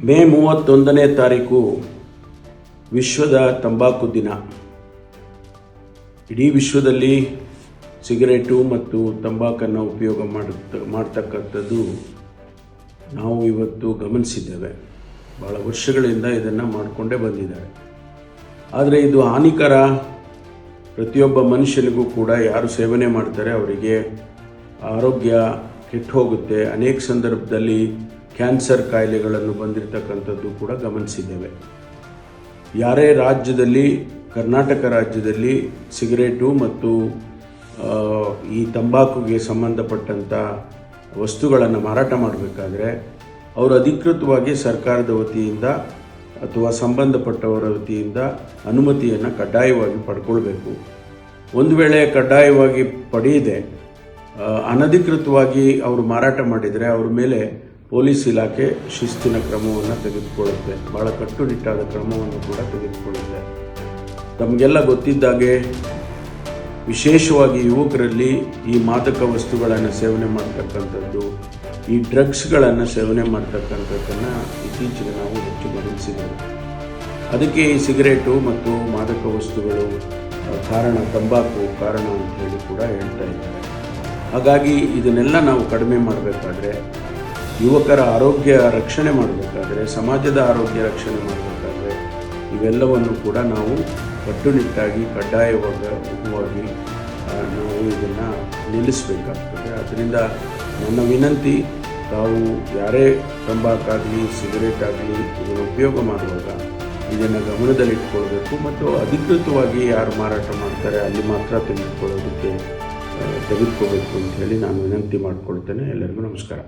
ಮೇ ಮೂವತ್ತೊಂದನೇ ತಾರೀಕು ವಿಶ್ವದ ತಂಬಾಕು ದಿನ. ಇಡೀ ವಿಶ್ವದಲ್ಲಿ ಸಿಗರೇಟು ಮತ್ತು ತಂಬಾಕನ್ನು ಉಪಯೋಗ ಮಾಡುತ್ತ, ಮಾಡ್ತಕ್ಕಂಥದ್ದು ನಾವು ಇವತ್ತು ಗಮನಿಸಿದ್ದೇವೆ. ಭಾಳ ವರ್ಷಗಳಿಂದ ಇದನ್ನು ಮಾಡಿಕೊಂಡೇ ಬಂದಿದ್ದಾರೆ. ಆದರೆ ಇದು ಹಾನಿಕರ. ಪ್ರತಿಯೊಬ್ಬ ಮನುಷ್ಯನಿಗೂ ಕೂಡ ಯಾರು ಸೇವನೆ ಮಾಡ್ತಾರೆ ಅವರಿಗೆ ಆರೋಗ್ಯ ಕೆಟ್ಟು ಹೋಗುತ್ತೆ ಅನೇಕ ಸಂದರ್ಭದಲ್ಲಿ ಕ್ಯಾನ್ಸರ್ ಕಾಯಿಲೆಗಳನ್ನು ಬಂದಿರತಕ್ಕಂಥದ್ದು ಕೂಡ ಗಮನಿಸಿದ್ದೇವೆ. ಯಾರೇ ರಾಜ್ಯದಲ್ಲಿ, ಕರ್ನಾಟಕ ರಾಜ್ಯದಲ್ಲಿ ಸಿಗರೇಟು ಮತ್ತು ಈ ತಂಬಾಕುಗೆ ಸಂಬಂಧಪಟ್ಟಂಥ ವಸ್ತುಗಳನ್ನು ಮಾರಾಟ ಮಾಡಬೇಕಾದ್ರೆ, ಅವರು ಅಧಿಕೃತವಾಗಿ ಸರ್ಕಾರದ ವತಿಯಿಂದ ಅಥವಾ ಸಂಬಂಧಪಟ್ಟವರ ವತಿಯಿಂದ ಅನುಮತಿಯನ್ನು ಕಡ್ಡಾಯವಾಗಿ ಪಡ್ಕೊಳ್ಬೇಕು. ಒಂದು ವೇಳೆ ಕಡ್ಡಾಯವಾಗಿ ಪಡೆಯದೆ ಅನಧಿಕೃತವಾಗಿ ಅವರು ಮಾರಾಟ ಮಾಡಿದರೆ ಅವ್ರ ಮೇಲೆ ಪೊಲೀಸ್ ಇಲಾಖೆ ಶಿಸ್ತಿನ ಕ್ರಮವನ್ನು ತೆಗೆದುಕೊಳ್ಳುತ್ತೆ. ಭಾಳ ಕಟ್ಟುನಿಟ್ಟಾದ ಕ್ರಮವನ್ನು ಕೂಡ ತೆಗೆದುಕೊಳ್ಳುತ್ತೆ. ತಮಗೆಲ್ಲ ಗೊತ್ತಿದ್ದಾಗೆ ವಿಶೇಷವಾಗಿ ಯುವಕರಲ್ಲಿ ಈ ಮಾದಕ ವಸ್ತುಗಳನ್ನು ಸೇವನೆ ಮಾಡ್ತಕ್ಕಂಥದ್ದು, ಈ ಡ್ರಗ್ಸ್ಗಳನ್ನು ಸೇವನೆ ಮಾಡ್ತಕ್ಕಂಥದ್ದನ್ನು ಇತ್ತೀಚೆಗೆ ನಾವು ಹೆಚ್ಚು ಗಮನಿಸಿದ್ದೇವೆ. ಅದಕ್ಕೆ ಈ ಸಿಗರೇಟು ಮತ್ತು ಮಾದಕ ವಸ್ತುಗಳು ಕಾರಣ ತಂಬಾಕು ಕಾರಣ ಅಂತ ಹೇಳಿ ಕೂಡ ಹೇಳ್ತಾ ಇದ್ದಾರೆ. ಹಾಗಾಗಿ ಇದನ್ನೆಲ್ಲ ನಾವು ಕಡಿಮೆ ಮಾಡಬೇಕಾದ್ರೆ ಯುವಕರ ಆರೋಗ್ಯ ರಕ್ಷಣೆ ಮಾಡಬೇಕಾದ್ರೆ, ಸಮಾಜದ ಆರೋಗ್ಯ ರಕ್ಷಣೆ ಮಾಡಬೇಕಾದ್ರೆ, ಇವೆಲ್ಲವನ್ನು ಕೂಡ ನಾವು ಕಟ್ಟುನಿಟ್ಟಾಗಿ, ಕಡ್ಡಾಯವಾಗಿ ನಾವು ಇದನ್ನು ನಿಲ್ಲಿಸಬೇಕಾಗ್ತದೆ. ಅದರಿಂದ ನನ್ನ ವಿನಂತಿ, ತಾವು ಯಾರೇ ತಂಬಾಕಾಗಲಿ ಸಿಗರೇಟ್ ಆಗಲಿ ಇದನ್ನು ಉಪಯೋಗ ಮಾಡುವಾಗ ಇದನ್ನು ಗಮನದಲ್ಲಿಟ್ಕೊಳ್ಬೇಕು. ಮತ್ತು ಅಧಿಕೃತವಾಗಿ ಯಾರು ಮಾರಾಟ ಮಾಡ್ತಾರೆ, ಅಲ್ಲಿ ಮಾತ್ರ ತೆಗೆದುಕೊಳ್ಳೋದಕ್ಕೆ ತೆಗೆದುಕೋಬೇಕು ಅಂತ ಹೇಳಿ ನಾನು ವಿನಂತಿ ಮಾಡಿಕೊಳ್ತೇನೆ. ಎಲ್ಲರಿಗೂ ನಮಸ್ಕಾರ.